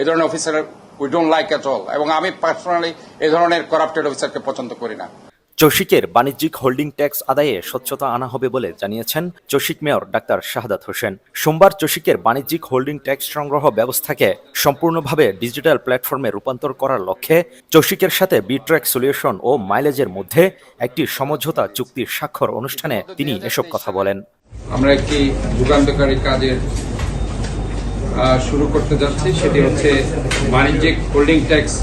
এই ধরনের officer we don't like at all এবং আমি পার্সোনালি এই ধরনের করাপ্টেড অফিসারকে পছন্দ করি না। চসিকের বাণিজ্যিক হোল্ডিং ট্যাক্স আদায়ে স্বচ্ছতা আনা হবে বলে জানিয়েছেন চসিক মেয়র ডাক্তার শাহাদাত হোসেন। সোমবার চসিকের বাণিজ্যিক হোল্ডিং ট্যাক্স সংগ্রহ ব্যবস্থাকে সম্পূর্ণভাবে ডিজিটাল প্ল্যাটফর্মে রূপান্তর করার লক্ষ্যে চসিকের সাথে বিট্র্যাক সলিউশন ও মাইলেজের মধ্যে একটি সমঝোতা চুক্তির স্বাক্ষর অনুষ্ঠানে তিনি এসব কথা বলেন। আমরা একটি যুগান্তকারী কাজের শুরু করতে যাচ্ছি, সেটি হচ্ছে বাণিজ্যিক হোল্ডিং ট্যাক্স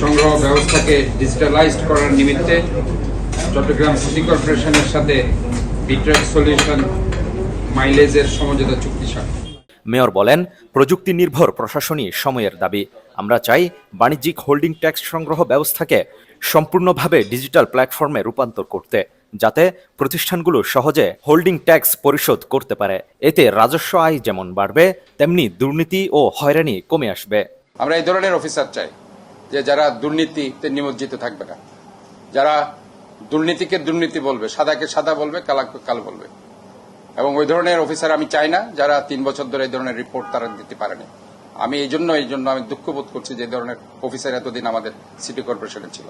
সংগ্রহ ব্যবস্থাকে ডিজিটালাইজড করার নিমিত্তে চট্টগ্রাম সিটি কর্পোরেশনের সাথে বিট্রেক সলিউশন মাইলেজের সমঝোতা চুক্তি স্বাক্ষর। মেয়র বলেন, প্রযুক্তি নির্ভর প্রশাসনই সময়ের দাবি। আমরা চাই বাণিজ্যিক হোল্ডিং ট্যাক্স সংগ্রহ ব্যবস্থাকে সম্পূর্ণভাবে ডিজিটাল প্ল্যাটফর্মে রূপান্তর করতে। যাতে প্রতিষ্ঠানগুলো সহজে হোল্ডিং ট্যাক্স পরিশোধ করতে পারে। এতে রাজস্ব আয় যেমন বাড়বে, তেমনি দুর্নীতি ও হয়রানি কমে আসবে। আমরা এই ধরনের অফিসার চাই যে যারা দুর্নীতিতে নিমজ্জিত থাকবে না। যারা দুর্নীতিকে দুর্নীতি বলবে, সাদাকে সাদা বলবে, কালাকে কাল বলবে। এবং ওই ধরনের অফিসার আমি চাই না, যারা তিন বছর ধরে এই ধরনের রিপোর্ট তারা দিতে পারেনি। আমি এই জন্য এই জন্য আমি দুঃখ বোধ করছি যে ধরনের অফিসার এতদিন আমাদের সিটি কর্পোরেশনে ছিল।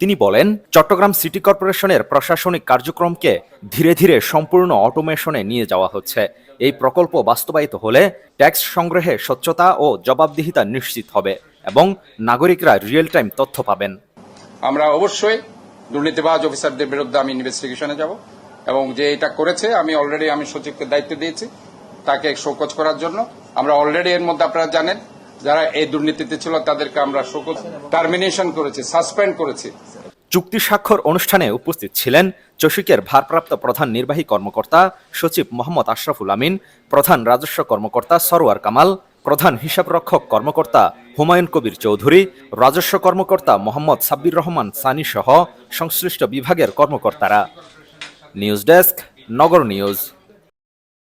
তিনি বলেন, চট্টগ্রাম সিটি কর্পোরেশনের প্রশাসনিক কার্যক্রমকে ধীরে ধীরে সম্পূর্ণ অটোমেশনে নিয়ে যাওয়া হচ্ছে। এই প্রকল্প বাস্তবায়িত হলে ট্যাক্স সংগ্রহে স্বচ্ছতা ও জবাবদিহিতা নিশ্চিত হবে এবং নাগরিকরা রিয়েল টাইম তথ্য পাবেন। আমরা অবশ্যই দুর্নীতিবাজ অফিসারদের বিরুদ্ধে আমি ইনভেস্টিগেশনে যাব এবং যে এটা করেছে, আমি অলরেডি আমি সচিবকে দায়িত্ব দিয়েছি, তাকে শোকজ করার জন্য। আমরা অলরেডি এর মধ্যে আপনারা জানেন যারা এই দুর্নীতিতে ছিল, তাদেরকে আমরা শোকজ টার্মিনেশন করেছি সাসপেন্ড করেছি। চুক্তি স্বাক্ষর অনুষ্ঠানে উপস্থিত ছিলেন চসিকের ভারপ্রাপ্ত প্রধান নির্বাহী কর্মকর্তা সচিব মোহাম্মদ আশরাফুল আমিন, প্রধান রাজস্ব কর্মকর্তা সরোয়ার কামাল, প্রধান হিসাবরক্ষক কর্মকর্তা হুমায়ুন কবির চৌধুরী, রাজস্ব কর্মকর্তা মোহাম্মদ সাব্বির রহমান সানি সহ সংশ্লিষ্ট বিভাগের কর্মকর্তারা। News desk, Nagar news.